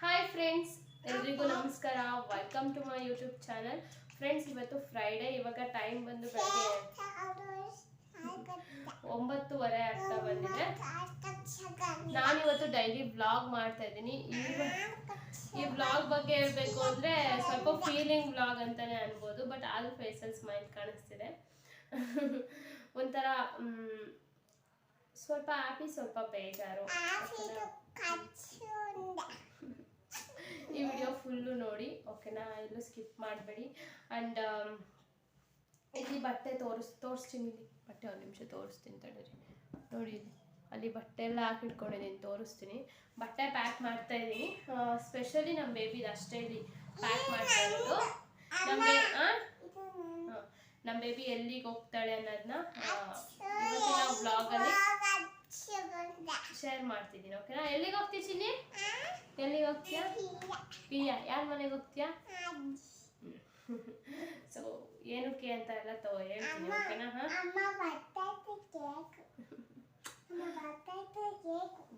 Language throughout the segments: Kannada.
ಹಾಯ್ ಫ್ರೆಂಡ್ಸ್ ಎಲ್ರಿಗೂ ನಮಸ್ಕಾರ. Welcome to my YouTube channel friends ಇವತ್ತು ಫ್ರೈಡೇ ಇವಾಗ ಟೈಮ್ ಬಂದು ಬೆಳಗ್ಗೆ ಒಂಬತ್ತುವರೆ ಆಗ್ತಾ ಬಂದಿದೆ. ನಾನು ಇವತ್ತು ಡೈಲಿ ಬ್ಲಾಗ್ ಮಾಡ್ತಾ ಇದ್ದೀನಿ. ಈ ಈ ಬ್ಲಾಗ್ ಬಗ್ಗೆ ಹೇಳ್ಬೇಕು ಅಂದ್ರೆ ಸ್ವಲ್ಪ ಫೀಲಿಂಗ್ ಬ್ಲಾಗ್ ಅಂತಾನೆ ಅನ್ಬೋದು ಬಟ್ ಆಲ್ ಫೇಸಲ್ಸ್ ಮೈಂಡ್ ಕಾಣಿಸ್ತಿದೆ. ಒಂಥರ ಸ್ವಲ್ಪ ಆಪಿ ಸ್ವಲ್ಪ ಬೇಜಾರು. ಈ ವಿಡಿಯೋ ಫುಲ್ಲು ನೋಡಿ ಓಕೆನಾ? ಎಲ್ಲೂ ಸ್ಕಿಪ್ ಮಾಡಬೇಡಿ. ಆ್ಯಂಡ್ ಇಲ್ಲಿ ಬಟ್ಟೆ ತೋರಿಸ್ ತೋರಿಸ್ತೀನಿ ಇಲ್ಲಿ. ಬಟ್ಟೆ ಒಂದು ನಿಮಿಷ ತೋರಿಸ್ತೀನಿ ತಡೀರಿ. ನೋಡಿ ಇಲ್ಲಿ. ಅಲ್ಲಿ ಬಟ್ಟೆ ಎಲ್ಲ ಹಾಕಿಟ್ಕೊಂಡಿದ್ದೀನಿ ತೋರಿಸ್ತೀನಿ. ಬಟ್ಟೆ ಪ್ಯಾಕ್ ಮಾಡ್ತಾ ಇದ್ದೀನಿ. ಸ್ಪೆಷಲಿ ನಮ್ಮ ಬೇಬಿದು ಅಷ್ಟೇ ಇಲ್ಲಿ ಪ್ಯಾಕ್ ಮಾಡ್ತಾ ಇರೋದು. ನಮಗೆ ನಮ್ಮ ಬೇಬಿ ಎಲ್ಲಿಗೆ ಹೋಗ್ತಾಳೆ ಅನ್ನೋದನ್ನ ಇವತ್ತಿನ ಬ್ಲಾಗಲ್ಲಿ ಶೇರ್ ಮಾಡ್ತಿದ್ದೀನಿ ಓಕೆನಾ ಎಲ್ಲಿಗೆ ಹೋಗ್ತೀಯ ಚಿನ್ನಿ? ಎಲ್ಲಿಗೆ ಹೋಗ್ತೀಯಾ? ಪ್ರಿಯಾ ಯಾರ ಮನೆಗೆ ಹೋಗ್ತೀಯಾ? ಸೊ ಏನಕ್ಕೆ ಅಂತ ಎಲ್ಲ ತೋ ಹೇಳ್ತೀನಿ ಓಕೆನಾ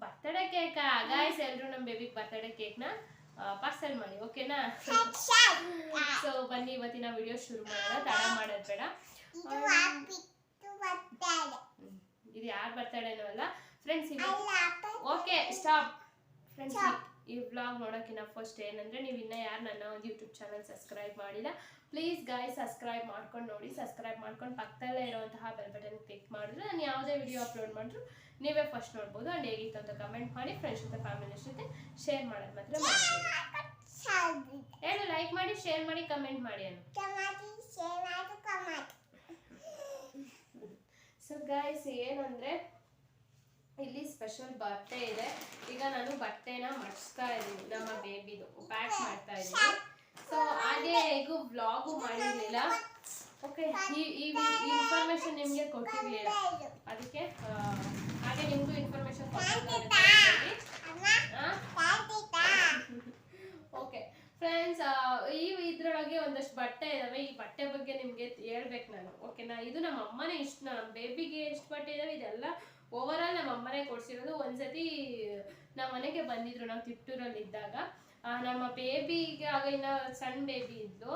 ಬರ್ತಡೇ ಕೇಕಾ? ಗಾಯ್ಸ್ ಎಲ್ರು ನಮ್ಮ ಬೇಬಿಗೆ ಬರ್ತಡೇ ಕೇಕ್ನ? ಪಾರ್ಸಲ್ ಮಾಡಿ ಓಕೆನಾ ಸೊ ಬನ್ನಿ ಇವತ್ತಿನ ವಿಡಿಯೋ ಶುರು ಮಾಡೋಣ. ತಡ ಮಾಡೋದು ಬೇಡ. ಇದು ಯಾರು ಬರ್ತಡೇನೂ ಅಲ್ಲ? ಫ್ರೆಂಡ್ಸ್ ಇದು ಓಕೆ ಸ್ಟಾಪ್ ಫ್ರೆಂಡ್ಸ್ ಈ ವ್ಲಾಗ್ ನೋಡೋಕ್ಕಿಂತ ಫಸ್ಟ್ ಏನಂದರೆ ನೀವು ಇನ್ನೂ ಯಾರು ನನ್ನ ಒಂದು ಯೂಟ್ಯೂಬ್ ಚಾನಲ್ ಸಬ್ಸ್ಕ್ರೈಬ್ ಮಾಡಿಲ್ಲ ಪ್ಲೀಸ್ ಗಾಯ್ ಸಬ್ಸ್ಕ್ರೈಬ್ ಮಾಡ್ಕೊಂಡು ನೋಡಿ ಸಬ್ಸ್ಕ್ರೈಬ್ ಮಾಡ್ಕೊಂಡು ಪಕ್ಕದಲ್ಲೇ ಇರುವಂತಹ ಬೆಲ್ ಬಟನ್ ಕ್ಲಿಕ್ ಮಾಡಿದ್ರೆ ನಾನು ಯಾವುದೇ ವಿಡಿಯೋ ಅಪ್ಲೋಡ್ ಮಾಡಿದ್ರು ನೀವೇ ಫಸ್ಟ್ ನೋಡ್ಬೋದು ಆ್ಯಂಡ್ ಹೇಗಿತ್ತು ಅಂತ ಕಮೆಂಟ್ ಮಾಡಿ ಫ್ರೆಂಡ್ಸ್ ಜೊತೆ ಫ್ಯಾಮಿಲಿ ಜೊತೆ ಶೇರ್ ಮಾಡೋದು ಮಾತ್ರ ಹೇಳು ಲೈಕ್ ಮಾಡಿ ಶೇರ್ ಮಾಡಿ ಕಮೆಂಟ್ ಮಾಡಿ ಅನ್ನು. ಸೊ ಗಾಯ್ಸ್ ಏನಂದ್ರೆ ಇಲ್ಲಿ ಸ್ಪೆಷಲ್ ಬಟ್ಟೆ ಇದೆ. ಈಗ ನಾನು ಬಟ್ಟೆನ ಮಡಿಸ್ತಾ ಇದ್ದೀನಿ, ನಮ್ಮ ಬೇಬಿದು ಪ್ಯಾಕ್ ಮಾಡ್ತಾ ಇದ್ದೀನಿ. ಸೊ ಹಾಗೆ ಹೇಗೂ ವ್ಲಾಗು ಮಾಡಿರ್ಲಿಲ್ಲ. ಓಕೆ ಈ ಈ ಇನ್ಫಾರ್ಮೇಶನ್ ನಿಮಗೆ ಕೊಟ್ಟಿರ್ಲಿಲ್ಲ. ಅದಕ್ಕೆ ಹಾಗೆ ನಿಮಗೂ ಇನ್ಫಾರ್ಮೇಶನ್ ಓಕೆ ಫ್ರೆಂಡ್ಸ್ ಈ ಇದ್ರೊಳಗೆ ಒಂದಷ್ಟು ಬಟ್ಟೆ ಇದಾವೆ. ಈ ಬಟ್ಟೆ ಬಗ್ಗೆ ನಿಮಗೆ ಹೇಳ್ಬೇಕು ನಾನು. ಓಕೆನಾ ಇದು ನಮ್ಮ ಅಮ್ಮನೇ ಇಷ್ಟ. ನಮ್ಮ ಬೇಬಿಗೆ ಎಷ್ಟು ಬಟ್ಟೆ ಇದಾವೆ. ಇದೆಲ್ಲ ಓವರ್ ಆಲ್ ನಮ್ಮ ಅಮ್ಮನೇ ಕೊಡ್ಸಿರೋದು. ಒಂದ್ಸತಿ ನಮ್ಮ ಮನೆಗೆ ಬಂದಿದ್ರು, ನಾವು ತಿಪ್ಟೂರಲ್ಲಿ ಇದ್ದಾಗ. ನಮ್ಮ ಬೇಬಿಗೆ ಆಗ ಇನ್ನ ಸಣ್ಣ ಬೇಬಿ ಇದ್ಲು.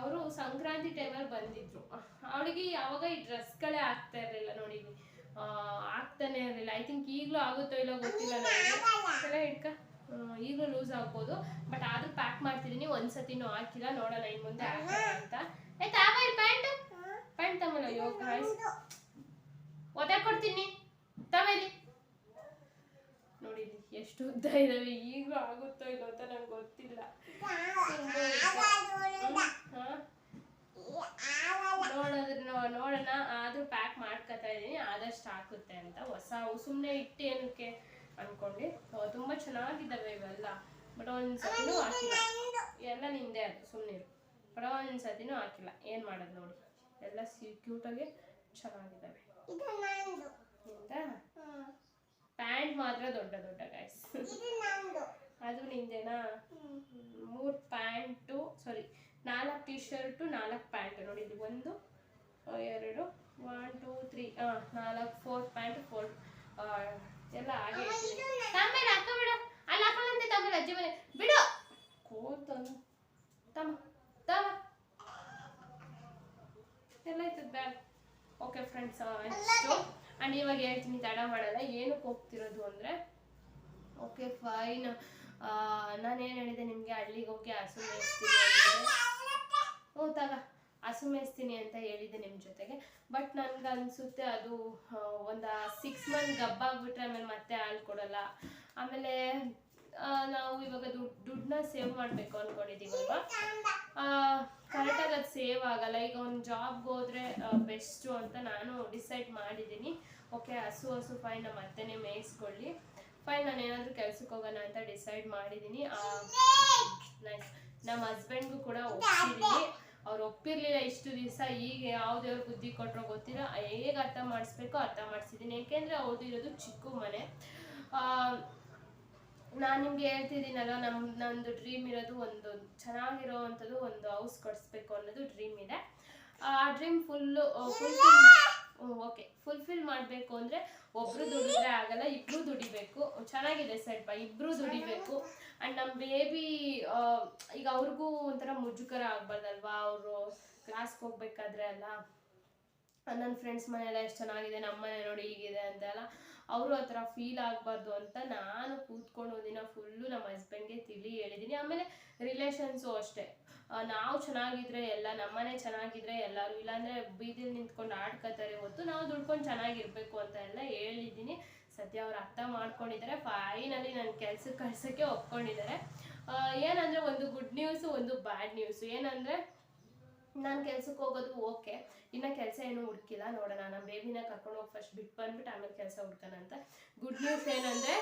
ಅವರು ಸಂಕ್ರಾಂತಿ ಟೈಮಲ್ಲಿ ಬಂದಿದ್ರು. ಅವಳಿಗೆ ಯಾವಾಗ ಈ ಡ್ರೆಸ್ಗಳೇ ಆಗ್ತಾ ಇರಲಿಲ್ಲ ನೋಡಿ. ಆಗ್ತಾನೆ ಇರಲಿಲ್ಲ. ಐ ಥಿಂಕ್ ಈಗಲೂ ಆಗುತ್ತೋ ಇಲ್ಲ ಗೊತ್ತಿಲ್ಲ ನನಗೆ. ಹಿಡ್ಕ ಈಗಲೂ ಲೂಸ್ ಆಗ್ಬೋದು. ಬಟ್ ಆದ್ರೂ ಪ್ಯಾಕ್ ಮಾಡ್ತಿದ್ದೀನಿ ಒಂದ್ಸತಿನೂ ಹಾಕಿಲ್ಲ. ನೋಡೋಣ ಇನ್ ಮುಂದೆ ಅಂತ. ಆಯ್ತಾ? ಪ್ಯಾಂಟ್? ಪ್ಯಾಂಟ್ ತಮ್ಮ ಯೋಗ ಕೊಡ್ತೀನಿ. ತವೇಲಿ ನೋಡಿ, ಎಷ್ಟು ಉದ್ದ ಇದಾವೆ ಈಗಲೂ ಆಗುತ್ತೋ ಇಲ್ಲೋ ಅಂತ ನಂಗೆ ಗೊತ್ತಿಲ್ಲ. ನೋಡೋದ್ರ ನೋಡೋಣ, ಆದ್ರೂ ಪ್ಯಾಕ್ ಮಾಡ್ಕೊತಾ ಇದೀನಿ, ಆದಷ್ಟು ಹಾಕುತ್ತೆ ಅಂತ. ಹೊಸ ಸುಮ್ಮನೆ ಇಟ್ಟು ಏನಕ್ಕೆ ಅನ್ಕೊಂಡೆ. ತುಂಬ ಚೆನ್ನಾಗಿದ್ದಾವೆ ಇವೆಲ್ಲ. ಬಟ್ ಒಂದ್ಸತಿನೂ ಹಾಕಿಲ್ಲ. ಎಲ್ಲ ನಿಂದೆ ಅದು ಸುಮ್ಮನೆ ಬಟ್ ಒಂದ್ಸತಿನೂ ಹಾಕಿಲ್ಲ. ಏನ್ ಮಾಡೋದು ನೋಡಿ. ಎಲ್ಲ ಸಿ ಕ್ಯೂಟಾಗಿ ಚೆನ್ನಾಗಿದ್ದಾವೆ. ನಿಂದ ಪ್ಯಾಂಟ್ ಮಾತ್ರ ದೊಡ್ಡ ದೊಡ್ಡ ಗೈಸ್ ಅದು ನಿಂದೇನಾ? ಮೂರು ಪ್ಯಾಂಟು ಸಾರಿ ನಾಲ್ಕು ಟಿ ಶರ್ಟು ನಾಲ್ಕು ಪ್ಯಾಂಟ್. ನೋಡಿ ಇದು ಒಂದು ಎರಡು ಒನ್ ಟೂ ತ್ರೀ ಹಾಂ ನಾಲ್ಕು ಫೋರ್ ಪ್ಯಾಂಟ್ ಫೋರ್ ಎಲ್ಲ ಹಾಗೆ ತಮ್ಮೇಲೆ ಅಕ್ಕ ಬಿಡು. ಅಲ್ಲಿ ಹಾಕೊಳ್ಳಂತೆ ತಮ್ಮೇಲೆ ಅಜ್ಜಿ ಮನೆ. ಬಿಡು. ಕೂತನು. ತಮ್ಮ ತಮ್ಮ. ಎಲ್ಲ ಇರ್ತದೆ ಬ್ಯಾಗ್ ಓಕೆ ಫ್ರೆಂಡ್ಸ್ ಇಷ್ಟು. ಆ್ಯಂಡ್ ಇವಾಗ ಹೇಳ್ತೀನಿ ತಡ ಮಾಡಲ್ಲ. ಏನಕ್ಕೆ ಹೋಗ್ತಿರೋದು ಅಂದರೆ ಓಕೆ ಫೈನ್ ನಾನೇನು ಹೇಳಿದೆ ನಿಮಗೆ? ಹಳ್ಳಿಗೆ ಹೋಗಿ ಹಸು ಮೇಯಿಸ್ತೀನಿ ಓ, ತಗ, ಹಸು ಮೇಯಿಸ್ತೀನಿ ಅಂತ ಹೇಳಿದೆ ನಿಮ್ಮ ಜೊತೆಗೆ. ಬಟ್ ನನ್ಗೆ ಅನಿಸುತ್ತೆ ಅದು ಒಂದು ಸಿಕ್ಸ್ ಮಂತ್ ಗಬ್ಬಾಗ್ಬಿಟ್ರೆ ಆಮೇಲೆ ಮತ್ತೆ ಹಾಲು ಕೊಡಲ್ಲ. ಆಮೇಲೆ ನಾವು ಇವಾಗ ದುಡ್ಡು ದುಡ್ಡನ್ನ ಸೇವ್ ಮಾಡಬೇಕು ಅಂದ್ಕೊಂಡಿದ್ದೀವಲ್ವ ಕರೆಕ್ಟಾಗಿ ಅದು ಸೇವ್ ಆಗಲ್ಲ. ಈಗ ಒಂದು ಜಾಬ್ಗೆ ಹೋದ್ರೆ ಬೆಸ್ಟು ಅಂತ ನಾನು ಡಿಸೈಡ್ ಮಾಡಿದ್ದೀನಿ ಓಕೆ ಹಸು ಹಸು ಫೈನ್ ನಮ್ಮ ಅತ್ತೆನೇ ಮೇಯಿಸ್ಕೊಳ್ಳಿ. ಫೈನ್ ನಾನು ಏನಾದರೂ ಕೆಲ್ಸಕ್ಕೆ ಹೋಗೋಣ ಅಂತ ಡಿಸೈಡ್ ಮಾಡಿದ್ದೀನಿ ನಮ್ಮ ಹಸ್ಬೆಂಡ್ಗೂ ಕೂಡ ಒಪ್ಪಿದ್ದೀನಿ ಅವ್ರು ಒಪ್ಪಿರ್ಲಿಲ್ಲ ಇಷ್ಟು ದಿವಸ. ಈಗ ಯಾವ ದೇವ್ರ ಬುದ್ಧಿ ಕೊಟ್ಟರೋ ಗೊತ್ತಿಲ್ಲ. ಹೇಗೆ ಅರ್ಥ ಮಾಡಿಸ್ಬೇಕೋ ಅರ್ಥ ಮಾಡಿಸಿದ್ದೀನಿ ಏಕೆಂದ್ರೆ ಅವ್ರದ್ದು ಇರೋದು ಚಿಕ್ಕ ಮನೆ. ನಾನು ನಿಮ್ಗೆ ಹೇಳ್ತಿದ್ದೀನಲ್ಲ ನಮ್ಮ ನಂದು ಡ್ರೀಮ್ ಇರೋದು ಒಂದು ಚೆನ್ನಾಗಿರೋ ಅಂಥದ್ದು ಒಂದು ಹೌಸ್ ಕಟ್ಸ್ಬೇಕು ಅನ್ನೋದು ಡ್ರೀಮ್ ಇದೆ. ಆ dream full full okay fulfil ಮಾಡಬೇಕು ಅಂದ್ರೆ ಒಬ್ರು ದುಡಿದ್ರೆ ಆಗಲ್ಲ, ಇಬ್ರು ದುಡಿಬೇಕು. ಚೆನ್ನಾಗಿದೆ ಸ್ವಲ್ಪ ಇಬ್ರು ದುಡಿಬೇಕು. ಅಂಡ್ ನಮ್ಮ ಬೇಬಿ ಈಗ ಅವ್ರಿಗೂ ಒಂಥರ ಮುಜುಗರ ಆಗ್ಬಾರ್ದಲ್ವಾ? ಅವರು ಕ್ಲಾಸ್ಗೆ ಹೋಗ್ಬೇಕಾದ್ರೆ ಅಲ್ಲ ನನ್ನ ಫ್ರೆಂಡ್ಸ್ ಮನೆಯೆಲ್ಲ ಎಷ್ಟು ಚೆನ್ನಾಗಿದೆ ನಮ್ಮ ಮನೆ ನೋಡಿ ಹೀಗಿದೆ ಅಂತೆಲ್ಲ. ಅವರು ಆ ಥರ ಫೀಲ್ ಆಗಬಾರ್ದು ಅಂತ ನಾನು ಕೂತ್ಕೊಂಡು ಒಂದಿನ ಫುಲ್ಲು ನಮ್ಮ ಹಸ್ಬೆಂಡ್ಗೆ ತಿಳಿ ಹೇಳಿದ್ದೀನಿ ಆಮೇಲೆ ರಿಲೇಷನ್ಸು ಅಷ್ಟೇ. ನಾವು ಚೆನ್ನಾಗಿದ್ರೆ ಎಲ್ಲ ನಮ್ಮನೆ ಚೆನ್ನಾಗಿದ್ರೆ ಎಲ್ಲರೂ, ಇಲ್ಲಾಂದರೆ ಬೀದಿಲಿ ನಿಂತ್ಕೊಂಡು ಆಡ್ಕೋತಾರೆ ಹೊತ್ತು ನಾವು ದುಡ್ಕೊಂಡು ಚೆನ್ನಾಗಿರ್ಬೇಕು ಅಂತ ಎಲ್ಲ ಹೇಳಿದ್ದೀನಿ ಸದ್ಯ ಅವ್ರು ಅರ್ಥ ಮಾಡ್ಕೊಂಡಿದ್ದಾರೆ ಫೈನಲಿ ನನ್ನ ಕೆಲ್ಸಕ್ಕೆ ಕಳ್ಸೋಕ್ಕೆ ಒಪ್ಕೊಂಡಿದ್ದಾರೆ ಏನಂದರೆ ಏನಂದ್ರೆ ಒಂದು ಗುಡ್ ನ್ಯೂಸು ಒಂದು ಬ್ಯಾಡ್ ನ್ಯೂಸು ಏನಂದ್ರೆ ನಾನು ಕೆಲ್ಸಕ್ಕೆ ಹೋಗೋದು ಓಕೆ. ಇನ್ನು ಕೆಲಸ ಏನು ಹುಡುಕಿಲ್ಲ ನೋಡೋಣ. ನಮ್ಮ ಬೇಬಿನ ಕರ್ಕೊಂಡು ಹೋಗಿ ಫಸ್ಟ್ ಬಿಟ್ಟು ಬಂದ್ಬಿಟ್ಟು ಆಮೇಲೆ ಕೆಲಸ ಹುಡ್ಕೋಣ ಅಂತ. ಗುಡ್ ನ್ಯೂಸ್ ಏನಂದ್ರೆ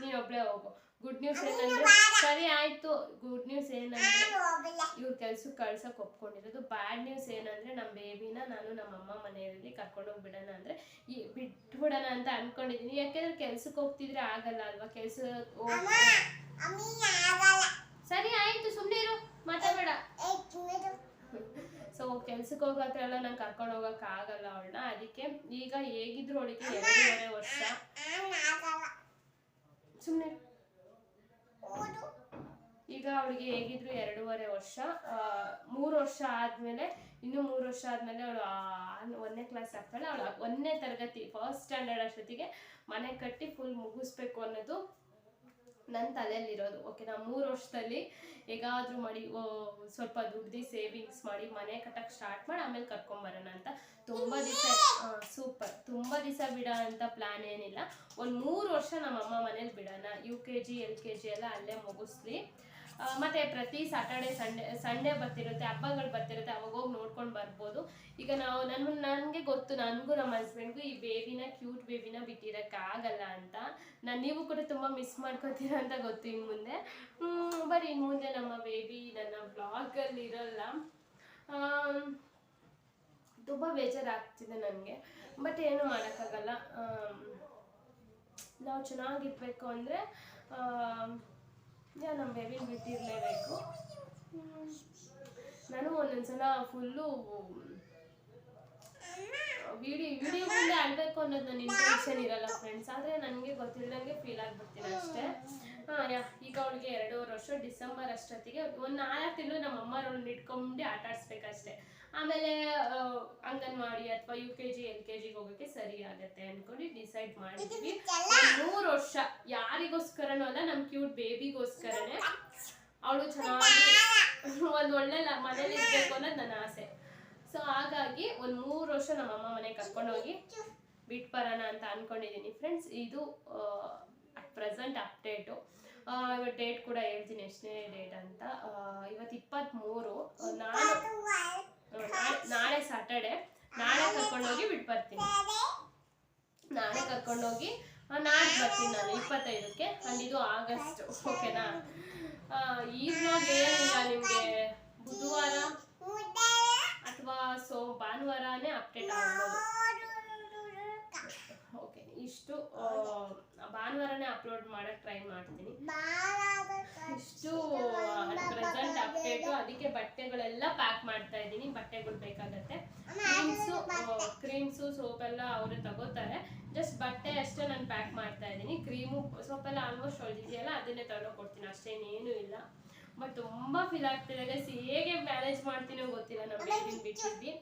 ನೀ ಒಬ್ಳೆ ಹೋಗು. ಗುಡ್ ನ್ಯೂಸ್ ಏನಂದ್ರೆ ಸರಿ ಆಯ್ತು. ಗುಡ್ ನ್ಯೂಸ್ ಏನಂದ್ರೆ ಇವ್ರ ಕೆಲ್ಸಕ್ಕೆ ಕಳ್ಸಕ್ ಒಪ್ಕೊಂಡಿರೋದು. ಬ್ಯಾಡ್ ನ್ಯೂಸ್ ಏನಂದ್ರೆ ನಮ್ಮ ಬೇಬಿನ ನಾನು ನಮ್ಮ ಅಮ್ಮ ಮನೆಯಲ್ಲಿ ಕರ್ಕೊಂಡೋಗಿ ಬಿಡೋಣ ಅಂದ್ರೆ ಈ ಬಿಟ್ಬಿಡೋಣ ಅಂತ ಅನ್ಕೊಂಡಿದೀನಿ. ಯಾಕೆಂದ್ರೆ ಕೆಲ್ಸಕ್ಕೆ ಹೋಗ್ತಿದ್ರೆ ಆಗಲ್ಲ ಅಲ್ವಾ? ಕೆಲ್ಸ ಸರಿ, ಆಯ್ತು, ಸುಮ್ನೆ ಇರು. ಮಾತಾಡಬೇಡ. ಸೊ ಕೆಲ್ಸಕ್ಕೆ ಹೋಗೋ ನಂಗೆ ಕರ್ಕೊಂಡು ಹೋಗಕ್ ಆಗಲ್ಲ ಅವಳನ್ನ. ಅದಕ್ಕೆ ಈಗ ಹೇಗಿದ್ರು ಅವಳಿಗೆ ಎರಡೂವರೆ ವರ್ಷ. ಸುಮ್ನೆ ಈಗ ಅವಳಿಗೆ ಹೇಗಿದ್ರು ಎರಡೂವರೆ ವರ್ಷ. ಮೂರು ವರ್ಷ ಆದ್ಮೇಲೆ, ಇನ್ನು ಮೂರು ವರ್ಷ ಆದ್ಮೇಲೆ ಅವಳು ಒಂದನೇ ಕ್ಲಾಸ್ ಆಗ್ತಾಳೆ. ಅವಳು ಒಂದನೇ ತರಗತಿ ಫಸ್ಟ್ ಸ್ಟ್ಯಾಂಡರ್ಡ್ ಅಷ್ಟೊತ್ತಿಗೆ ಮನೆ ಕಟ್ಟಿ ಫುಲ್ ಮುಗಿಸ್ಬೇಕು ಅನ್ನೋದು ನನ್ನ ತಲೆಯಲ್ಲಿರೋದು. ಓಕೆ ನಾ ಮೂರು ವರ್ಷದಲ್ಲಿ ಹೇಗಾದರೂ ಮಾಡಿ ಸ್ವಲ್ಪ ದುಡ್ಡಿ ಸೇವಿಂಗ್ಸ್ ಮಾಡಿ ಮನೆ ಕಟ್ಟಕ್ಕೆ ಸ್ಟಾರ್ಟ್ ಮಾಡಿ, ಆಮೇಲೆ ಕರ್ಕೊಂಬರೋಣ ಅಂತ. ತುಂಬ ದಿವಸ ಸೂಪರ್ ತುಂಬ ದಿವಸ ಬಿಡ ಅಂತ ಪ್ಲ್ಯಾನ್ ಏನಿಲ್ಲ. ಒಂದು ಮೂರು ವರ್ಷ ನಮ್ಮ ಅಮ್ಮ ಮನೇಲಿ ಬಿಡೋಣ. U K G L K G ಎಲ್ಲ ಅಲ್ಲೇ ಮುಗಿಸ್ಲಿ. ಮತ್ತೆ ಪ್ರತಿ ಸಾಟರ್ಡೆ ಸಂಡೇ ಸಂಡೇ ಬರ್ತಿರುತ್ತೆ, ಹಬ್ಬಗಳು ಬರ್ತಿರುತ್ತೆ, ಅವಾಗ ಹೋಗಿ ನೋಡ್ಕೊಂಡು ಬರ್ಬೋದು. ಈಗ ನಾವು ನನ್ನ ನನಗೆ ಗೊತ್ತು, ನನಗೂ ನಮ್ಮ ಹಸ್ಬೆಂಡ್ಗೂ ಈ ಬೇಬಿನ ಕ್ಯೂಟ್ ಬೇಬಿನ ಬಿಟ್ಟಿರೋಕ್ಕಾಗಲ್ಲ ಅಂತ. ನಾನು, ನೀವು ಕೂಡ ತುಂಬ ಮಿಸ್ ಮಾಡ್ಕೋತೀರ ಅಂತ ಗೊತ್ತು ಇನ್ನು ಮುಂದೆ. ಬರೀ ಇನ್ನು ಮುಂದೆ ನಮ್ಮ ಬೇಬಿ ನನ್ನ ಬ್ಲಾಗಲ್ಲಿ ಇರಲ್ಲ. ತುಂಬ ಬೇಜಾರಾಗ್ತಿದೆ ನನಗೆ. ಬಟ್ ಏನು ಮಾಡೋಕ್ಕಾಗಲ್ಲ. ನಾವು ಚೆನ್ನಾಗಿರ್ಬೇಕು ಅಂದರೆ ನಮ್ಮ ಬೇಬಿನ ಬಿಟ್ಟಿರಲೇಬೇಕು. ನಾನು ಒಂದೊಂದ್ಸಲ ಫುಲ್ಲು ವಿಡಿಯೋ ವಿಡಿಯೋ ಮುಂದೆ ಆಗಬೇಕು ಅನ್ನೋದು ನನ್ನ ಇಂಟೆನ್ಷನ್ ಇರಲ್ಲ ಫ್ರೆಂಡ್ಸ್ ಆದರೆ ನನಗೆ ಗೊತ್ತಿಲ್ಲದಂಗೆ ಫೀಲ್ ಆಗಿಬಿಡ್ತೀನಿ ಅಷ್ಟೇ. ಹಾಂ ಈಗ ಅವಳಿಗೆ ಎರಡೂವರೆ ವರ್ಷ, ಡಿಸೆಂಬರ್ ಅಷ್ಟೊತ್ತಿಗೆ. ಒಂದು ನಾಲ್ಕು ತಿಂಗಳು ನಮ್ಮ ಅಮ್ಮ ಅವಳನ್ನ ಇಟ್ಕೊಂಡು ಆಟ ಆಡಿಸ್ಬೇಕಷ್ಟೇ ಆಮೇಲೆ ಅಂಗನವಾಡಿ ಅಥವಾ U K G L K ಜಿಗೆ ಹೋಗೋಕ್ಕೆ ಸರಿ ಆಗತ್ತೆ ಅನ್ಕೊಂಡು ಡಿಸೈಡ್ ಮಾಡಿದ್ವಿ. ಮೂರು ವರ್ಷ. ಯಾರಿಗೋಸ್ಕರನೂ ಅಲ್ಲ ನಮ್ಮ ಕ್ಯೂಟ್ ಬೇಬಿಗೋಸ್ಕರನೇ ಅವಳು ಚೆನ್ನಾಗಿ ಒಂದು ಒಳ್ಳೆ ಮನೇಲಿ ಇರ್ಬೇಕು ಅನ್ನೋದು ನನ್ನ ಆಸೆ. ಸೊ ಹಾಗಾಗಿ ಒಂದು ಮೂರು ವರ್ಷ ನಮ್ಮ ಅಮ್ಮ ಮನೆಗೆ ಕರ್ಕೊಂಡೋಗಿ ಬಿಟ್ ಬರೋಣ ಅಂತ ಅನ್ಕೊಂಡಿದೀನಿ ಫ್ರೆಂಡ್ಸ್ ಇದು ಅಟ್ ಪ್ರೆಸೆಂಟ್ ಅಪ್ಡೇಟು ಇವತ್ತು ಡೇಟ್ ಕೂಡ ಹೇಳ್ತೀನಿ ಎಷ್ಟನೇ ಡೇಟ್ ಅಂತ. ಇವತ್ತು ಇಪ್ಪತ್ತ್ಮೂರು ನಾನು ಆ, ನಾಳೆ- ಸಾಟರ್ಡೆ ನಾಳೆ ಕರ್ಕೊಂಡೋಗಿ ಬಿಟ್ಟು ಬರ್ತೀನಿ ನಾಳೆ ಕರ್ಕೊಂಡೋಗಿ ನಾಳೆ ಬರ್ತೀನಿ ನಾನು ಇಪ್ಪತ್ತೈದಕ್ಕೆ. ಇದು ಆಗಸ್ಟ್, ಓಕೆನಾ? ಈ ಬ್ಲಾಗ್ ಏನಿಲ್ಲ ನಿಮಗೆ? ಬುಧವಾರ ಅಥವಾ ಸೊ, ಭಾನುವಾರನೇ ಅಪ್ಡೇಟ್ ಆಗ್ಬೋದು. ಓಕೆ, ಇಷ್ಟು ಭಾನುವಾರನೇ ಅಪ್ಲೋಡ್ ಮಾಡೋಕ್ಕೆ ಟ್ರೈ ಮಾಡ್ತೀನಿ. ಇಷ್ಟು ಪ್ರೆಸೆಂಟ್ ಅಪ್ಡೇಟು. ಅದಕ್ಕೆ ಬಟ್ಟೆಗಳೆಲ್ಲ ಪ್ಯಾಕ್ ಮಾಡ್ತಾ ಇದ್ದೀನಿ. ಬಟ್ಟೆಗಳು ಬೇಕಾಗತ್ತೆ ಕ್ರೀಮ್ಸು ಕ್ರೀಮ್ಸು ಸೋಪ್ ಎಲ್ಲ ಅವರೇ ತಗೋತಾರೆ. ಜಸ್ಟ್ ಬಟ್ಟೆ ಅಷ್ಟೇ ನಾನು ಪ್ಯಾಕ್ ಮಾಡ್ತಾ ಇದ್ದೀನಿ. ಕ್ರೀಮು ಸೋಪ್ ಎಲ್ಲ ಆಲ್ಮೋಸ್ಟ್ ಹೊಳ್ದಿದೆಯಲ್ಲ ಅದನ್ನೇ ಕೊಡ್ತೀನಿ. ಅಷ್ಟೇ ಇನ್ನೇನು ಇಲ್ಲ. ಬಟ್ ತುಂಬಾ ಫೀಲ್ ಆಗ್ತಿದೆ. ಗೈಸ್ ಹೇಗೆ ಮ್ಯಾನೇಜ್ ಮಾಡ್ತೀನೋ ಗೊತ್ತಿಲ್ಲ ನಮ್ಮ ಬೇಗ ಬಿಟ್ಟಿದ್ವಿ.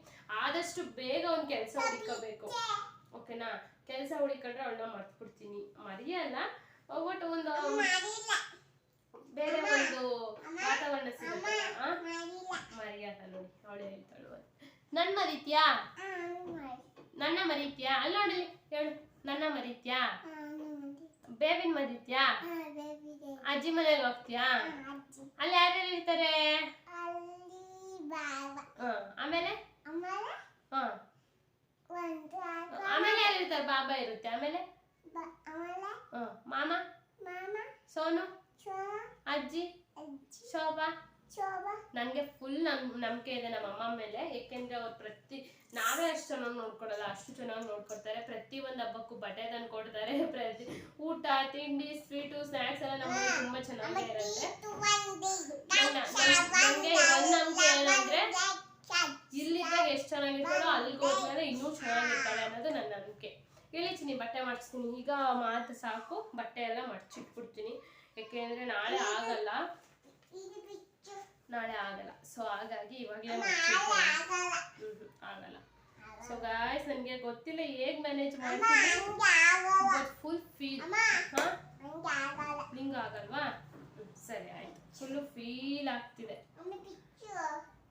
ಆದಷ್ಟು ಬೇಗ ಒಂದು ಕೆಲಸ ಹುಡುಕಬೇಕು. ಓಕೆನಾ ಕೆಲಸ ಹುಡುಕೊಂಡ್ರೆ ಅವಳನ್ನ ಮರ್ತ್ಬಿಡ್ತೀನಿ. ಮರಿಯಲ್ಲ. ಒಟ್ಟು ಒಂದು ಬೇರೆ ಒಂದು ವಾತಾವರಣ ಸಿಗುತ್ತೆ ಆ? ಮರಿಯಲ್ಲ ನೋಡಿ ಅವಳೇ ಹೇಳ್ತಾಳು ಮರಿತ್ಯಾ ನನ್ನ ಮರಿತ್ಯಾ? ಅಲ್ಲಿ ನೋಡಿ, ಹೇಳು. ನನ್ನ ಮರಿತ್ಯಾ? ಬೇಬಿನ ಮರಿತ್ಯಾ? ಅಜ್ಜಿ ಮನೆಗೆ ಹೋಗ್ತೀಯಾ? ಅಲ್ಲಿ ಯಾರ್ಯಾರು ಇರ್ತಾರೆ? ಆಮೇಲೆ? ಆಮೇಲೆ ಯಾರು ಇರ್ತಾರೆ? ಬಾಬಾ ಇರುತ್ತೆ. ಆಮೇಲೆ? ಮಾಮ? ಸೋನು? ಅಜ್ಜಿ? ಶೋಭಾ? ನನಗೆ ಫುಲ್ ನಮ್ ನಂಬಿಕೆ ಇದೆ ನಮ್ಮ ಅಮ್ಮ ಮೇಲೆ. ಏಕೆಂದ್ರೆ ಅವ್ರು ಪ್ರತಿ ನಾವೇ ಅಷ್ಟು ಚೆನ್ನಾಗಿ ನೋಡ್ಕೊಡಲ್ಲ ಅಷ್ಟು ಚೆನ್ನಾಗಿ ನೋಡ್ಕೊಡ್ತಾರೆ. ಪ್ರತಿ ಒಂದು ಹಬ್ಬಕ್ಕೂ ಬಟ್ಟೆ ತಂದು ಕೊಡ್ತಾರೆ. ಪ್ರತಿ ಊಟ ತಿಂಡಿ ಸ್ವೀಟು ಸ್ನಾಕ್ಸ್ ಎಲ್ಲ ನಮಗೆ ತುಂಬಾ ಚೆನ್ನಾಗಿ ಇರುತ್ತೆ. ನಮ್ಗೆ ನಂಗೆ ಒಂದ್ ನಂಬಿಕೆ ಏನಂದ್ರೆ ಇಲ್ಲಿದ್ದಾಗ ಎಷ್ಟು ಚೆನ್ನಾಗಿರ್ತಾಳೋ ಅಲ್ಲಿಗೆ ಹೋದ್ಮೇಲೆ ಇನ್ನೂ ಚೆನ್ನಾಗಿರ್ತಾಳೆ ಅನ್ನೋದು ನನ್ನ ನಂಬಿಕೆ. ಇಳಿತೀನಿ ಬಟ್ಟೆ ಮಾಡಿಸ್ತೀನಿ. ಈಗ ಮಾತು ಸಾಕು. ಬಟ್ಟೆ ಎಲ್ಲ ಮಡಚಿಟ್ಬಿಡ್ತೀನಿ. ಯಾಕೆಂದ್ರೆ ನಾಳೆ ಆಗಲ್ಲ. ನಾಳೆ ಆಗಲ್ಲ. ಸೊ ಹಾಗಾಗಿ ಇವಾಗಲೇ ಆಗಲ್ಲ ಸೊ ಗಾಯ್ಸ್ ನನಗೆ ಗೊತ್ತಿಲ್ಲ ಹೇಗೆ ಮ್ಯಾನೇಜ್ ಮಾಡ್ತೀನಿ. ಫುಲ್ ಫೀಲ್ ಹಾ? ನಿಂಗೆ ಆಗಲ್ವಾ? ಸರಿ ಆಯ್ತು. ಫುಲ್ಲು ಫೀಲ್ ಆಗ್ತಿದೆ.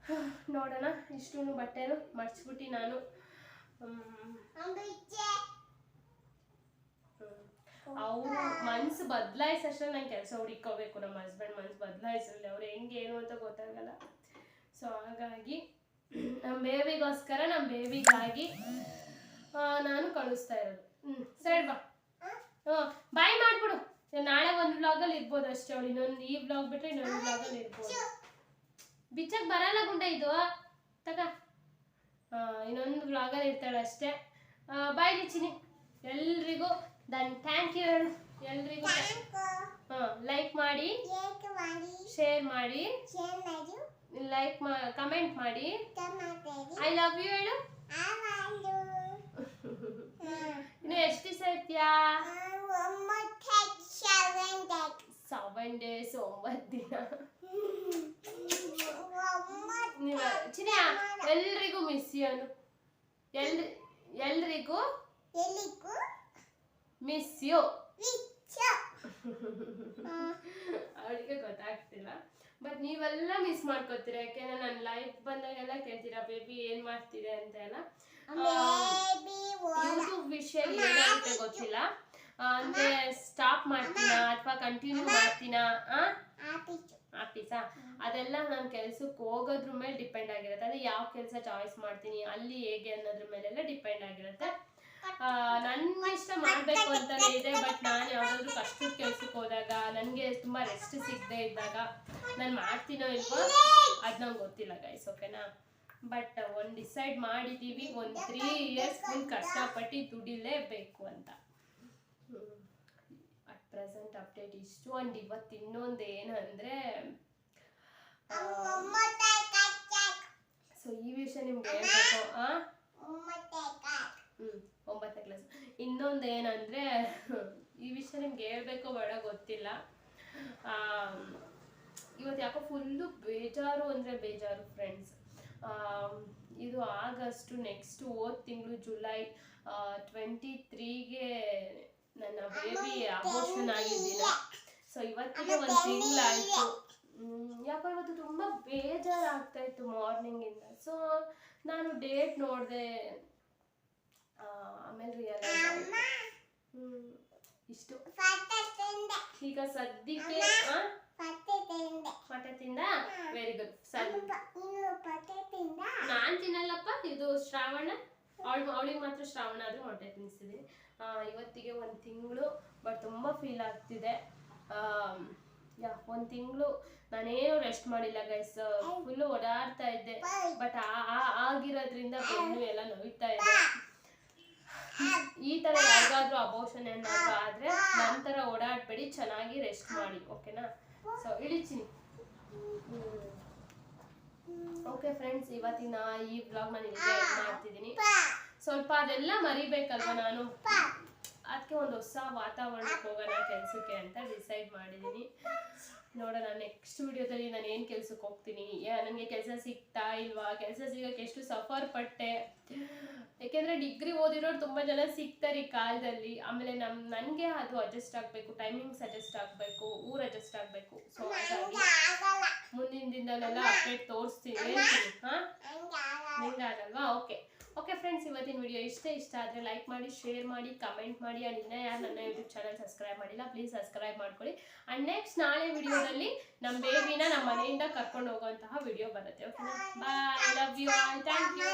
ನೋಡೋಣ ಇಷ್ಟು ಬಟ್ಟೆನು ಮಡ್ಚ್ಬಿಟ್ಟು ನಾನು. ಅವರು ಮನ್ಸು ಬದಲಾಯಿಸೋಷ್ಟು ನಂಗೆ ಕೆಲಸ ಹುಡುಕೋಬೇಕು ನಮ್ಮ ಹಸ್ಬೆಂಡ್ ಮನ್ಸು ಬದಲಾಯಿಸಲಿ ಅವ್ರು ಹೆಂಗೆ, ಏನು ಅಂತ ಗೊತ್ತಾಗಲ್ಲ. ಸೊ ಹಾಗಾಗಿ ನಮ್ಮ ಬೇಬಿಗೋಸ್ಕರ ನಮ್ಮ ಬೇಬಿಗಾಗಿ ನಾನು ಕಳಿಸ್ತಾ ಇರೋದು. ಸರಿ ಬಾ. ಬಾಯ್ ಮಾಡ್ಬಿಡು. ನಾಳೆ ಒಂದು ಬ್ಲಾಗಲ್ಲಿ ಇರ್ಬೋದು ಅಷ್ಟೇ ಅವಳು ಇನ್ನೊಂದು ಈ ಬ್ಲಾಗ್ ಬಿಟ್ಟರೆ ಇನ್ನೊಂದು ಬ್ಲಾಗಲ್ಲಿ ಇರ್ಬೋದು. ಬಿಚ್ಚಕ್ ಬರಲ್ಲ ಗುಂಡ ಇದು. ತಗ. ಇನ್ನೊಂದು ವ್ಲಾಗಲ್ಲಿ ಇರ್ತಾಳೆ ಅಷ್ಟೇ. ಬಾಯ್ ಲಿಚಿನಿ. ಎಲ್ರಿಗೂ ದನ್ ಥ್ಯಾಂಕ್ ಯು ಎಲ್ರಿಗೂ. ಲೈಕ್ ಮಾಡಿ ಶೇರ್ ಮಾಡಿ ಲೈಕ್ ಕಮೆಂಟ್ ಮಾಡಿ. ಐ ಲವ್ ಯು ಹೇಳು. ಇನ್ನು ಎಷ್ಟು ದಿವಸ ಇರ್ತೀಯಾ? ಸೆವೆನ್ ಡೇಸ್ ಒಂಬತ್ತು ದಿನ. ಎಲ್ರಿಗೂ ಮಿಸ್ ಯು ಎಲ್ರಿ ಎಲ್ರಿಗೂ. ಮಿಸ್ ಯು ಅವಳಿಗೆ ಗೊತ್ತಾಗ್ತಿಲ್ಲ. ಬಟ್ ನೀವೆಲ್ಲ ಮಿಸ್ ಮಾಡ್ಕೋತೀರ ಯಾಕೆಂದ್ರೆ ನನ್ನ ಲೈಫ್ ಬಂದಾಗೆಲ್ಲ ಕೇಳ್ತೀರಾ ಬೇಬಿ ಏನ್ ಮಾಡ್ತಿದೆ ಅಂತ ಎಲ್ಲ ಯೂಟ್ಯೂಬ್ ವಿಷಯ ಏನಾಗುತ್ತೆ ಗೊತ್ತಿಲ್ಲ. ಅಂದ್ರೆ ಸ್ಟಾಪ್ ಮಾಡ್ತೀನಾ ಅಥವಾ ಕಂಟಿನ್ಯೂ ಮಾಡ್ತೀನಾ ಆ? ಆಫೀಸಾ ಅದೆಲ್ಲ ನಾನು ಕೆಲ್ಸಕ್ಕೆ ಹೋಗೋದ್ರ ಮೇಲೆ ಡಿಪೆಂಡ್ ಆಗಿರುತ್ತೆ. ಅಂದ್ರೆ ಯಾವ ಕೆಲಸ ಚಾಯ್ಸ್ ಮಾಡ್ತೀನಿ ಅಲ್ಲಿ ಹೇಗೆ ಅನ್ನೋದ್ರ ಮೇಲೆಲ್ಲ ಡಿಪೆಂಡ್ ಆಗಿರುತ್ತೆ. ನನ್ನ ಇಷ್ಟ ಮಾಡಬೇಕು ಅಂತಲೇ ಇದೆ ಬಟ್ ನಾನು ಯಾವುದಾದ್ರೂ ಕಷ್ಟದ ಕೆಲಸಕ್ಕೆ ಹೋದಾಗ ನನಗೆ ತುಂಬಾ ರೆಸ್ಟ್ ಸಿಗದೆ ಇದ್ದಾಗ ನಾನು ಮಾಡ್ತೀನೋ ಇಲ್ವೋ ಅದು ನಂಗೆ ಗೊತ್ತಿಲ್ಲ ಗೈಸ್ ಓಕೆನಾ ಬಟ್ ಒಂದು ಡಿಸೈಡ್ ಮಾಡಿದ್ದೀವಿ ಒಂದು ತ್ರೀ ಇಯರ್ಸ್ ಫುಲ್ ಕಷ್ಟಪಟ್ಟು ದುಡಿಲೇಬೇಕು ಅಂತ. ಅಟ್ ಪ್ರೆಸೆಂಟ್ ಅಪ್ಡೇಟ್ ಇಷ್ಟು ಅಂಡ್ ಇವತ್ತು ಇನ್ನೊಂದು ಏನಂದ್ರೆ ಸೊ ಈ ವಿಷಯ ನಿಮ್ಗೆ ಹೇಳ್ಬೇಕು ಹ್ಮ್ ಒಂಬತ್ತನೇ ಕ್ಲಾಸ್ ಇನ್ನೊಂದು ಏನಂದ್ರೆ ಈ ವಿಷಯ ನಿಮ್ಗೆ ಹೇಳ್ಬೇಕು ಬೇಡ ಗೊತ್ತಿಲ್ಲ. ಇವತ್ತು ಯಾಕೋ ಫುಲ್ಲು ಬೇಜಾರು ಅಂದರೆ ಬೇಜಾರು ಫ್ರೆಂಡ್ಸ್ ಇದು ಆಗಸ್ಟು ನೆಕ್ಸ್ಟ್ ಹೋದ ತಿಂಗಳು ಜುಲೈ ಟ್ವೆಂಟಿ ತ್ರೀಗೆ ನನ್ನ ಬೇಬಿ ಅಬೋಷನ್ ಆಗಿದ್ದೀನ. ಸೊ ಇವತ್ತಿಗೆ ಒಂದು ತಿಂಗಳಾಯ್ತು. ಯಾಕೋ ಇವತ್ತು ತುಂಬ ಬೇಜಾರಾಗ್ತಾ ಇತ್ತು ಮಾರ್ನಿಂಗ್ ಇಂದ. ಸೊ ನಾನು ಡೇಟ್ ನೋಡಿದೆ. ಆಮೇಲೆ ರಿಯಲೈಸ್ ಇಷ್ಟು. ಈಗ ಸದ್ಯಕ್ಕೆ ಆ, ಹೊಟ್ಟೆ ತಿಂದ? ವೆರಿ ಗುಡ್ ಸರಿ. ನಾನ್ ತಿನ್ನಲ್ಲಪ್ಪ ಇದು ಶ್ರಾವಣ. ಅವಳು ಅವಳಿಗೆ ಮಾತ್ರ ಶ್ರಾವಣ ಆದ್ರೆ ಹೊಟ್ಟೆ ತಿನ್ನಿಸಿದೀನಿ ಇವತ್ತಿಗೆ ಒಂದು ತಿಂಗಳು ಬಟ್ ತುಂಬಾ ಫೀಲ್ ಆಗ್ತಿದೆ. ಯಾ ಒಂದು ತಿಂಗಳು ನಾನೇನು ರೆಸ್ಟ್ ಮಾಡಿಲ್ಲ ಗೈಸ್ ಫುಲ್ಲು ಓಡಾಡ್ತಾ ಇದ್ದೆ. ಬಟ್ ಆ ಆಗಿರೋದ್ರಿಂದ ಬೆನ್ನು ಎಲ್ಲ ನೋಯ್ತಾ ಇದೆ. ಈ ತರ ಯಾರಿಗಾದ್ರೂ ಅಬೋಷನ್ ಏನಾದ್ರು ಆದ್ರೆ ನಂತರ ಓಡಾಡ್ಬೇಡಿ, ಚೆನ್ನಾಗಿ ರೆಸ್ಟ್ ಮಾಡಿ ಓಕೆನಾ ಸೊ ಇಳಿತೀನಿ. ಓಕೆ ಫ್ರೆಂಡ್ಸ್ ಇವತ್ತಿನ ಈ ಬ್ಲಾಗ್ ನಾನು ಮಾಡ್ತಿದ್ದೀನಿ. ಸ್ವಲ್ಪ ಅದೆಲ್ಲ ಮರಿಬೇಕಲ್ವ ನಾನು? ಅದಕ್ಕೆ ಒಂದು ಹೊಸ ವಾತಾವರಣಕ್ಕೆ ಹೋಗೋಣ ಕೆಲಸಕ್ಕೆ ಅಂತ ಡಿಸೈಡ್ ಮಾಡಿದ್ದೀನಿ. ನೋಡೋಣ ನೆಕ್ಸ್ಟ್ ವಿಡಿಯೋದಲ್ಲಿ ನಾನು ಏನು ಕೆಲ್ಸಕ್ಕೆ ಹೋಗ್ತೀನಿ? ನನಗೆ ಕೆಲಸ ಸಿಗ್ತಾ ಇಲ್ವಾ? ಕೆಲಸ ಸಿಗೋಕ್ಕೆ ಎಷ್ಟು ಸಫರ್ ಪಟ್ಟೆ? ಯಾಕೆಂದರೆ ಡಿಗ್ರಿ ಓದಿರೋರು ತುಂಬ ಜನ ಸಿಗ್ತಾರೆ ಈ ಕಾಲದಲ್ಲಿ. ಆಮೇಲೆ ನಮ್ಮ ನನಗೆ ಅದು ಅಡ್ಜಸ್ಟ್ ಆಗಬೇಕು ಟೈಮಿಂಗ್ಸ್ ಅಡ್ಜಸ್ಟ್ ಆಗಬೇಕು, ಊರು ಅಡ್ಜಸ್ಟ್ ಆಗಬೇಕು. ಸೊ ಮುಂದಿನ ದಿನದಲ್ಲೆಲ್ಲ ಅಪ್ಡೇಟ್ ತೋರಿಸ್ತೀನಿ. ಹಾಂ? ಆಗಲ್ವಾ? ಓಕೆ ಓಕೆ ಫ್ರೆಂಡ್ಸ್ ಇವತ್ತಿನ ವಿಡಿಯೋ ಇಷ್ಟ ಇಷ್ಟ ಆದರೆ ಲೈಕ್ ಮಾಡಿ ಶೇರ್ ಮಾಡಿ ಕಮೆಂಟ್ ಮಾಡಿ ಆ್ಯಂಡ್ ಇನ್ನೂ ಯಾರು ನನ್ನ ಯೂಟ್ಯೂಬ್ ಚಾನಲ್ ಸಬ್ಸ್ಕ್ರೈಬ್ ಮಾಡಿಲ್ಲ ಪ್ಲೀಸ್ ಸಬ್ಸ್ಕ್ರೈಬ್ ಮಾಡ್ಕೊಳ್ಳಿ. ಆ್ಯಂಡ್ ನೆಕ್ಸ್ಟ್ ನಾಳೆ ವಿಡಿಯೋದಲ್ಲಿ ನಮ್ಮ ಬೇಬಿನ ನಮ್ಮ ಮನೆಯಿಂದ ಕರ್ಕೊಂಡು ಹೋಗುವಂತಹ ವಿಡಿಯೋ ಬರುತ್ತೆ ಓಕೆನಾ bye love you all thank you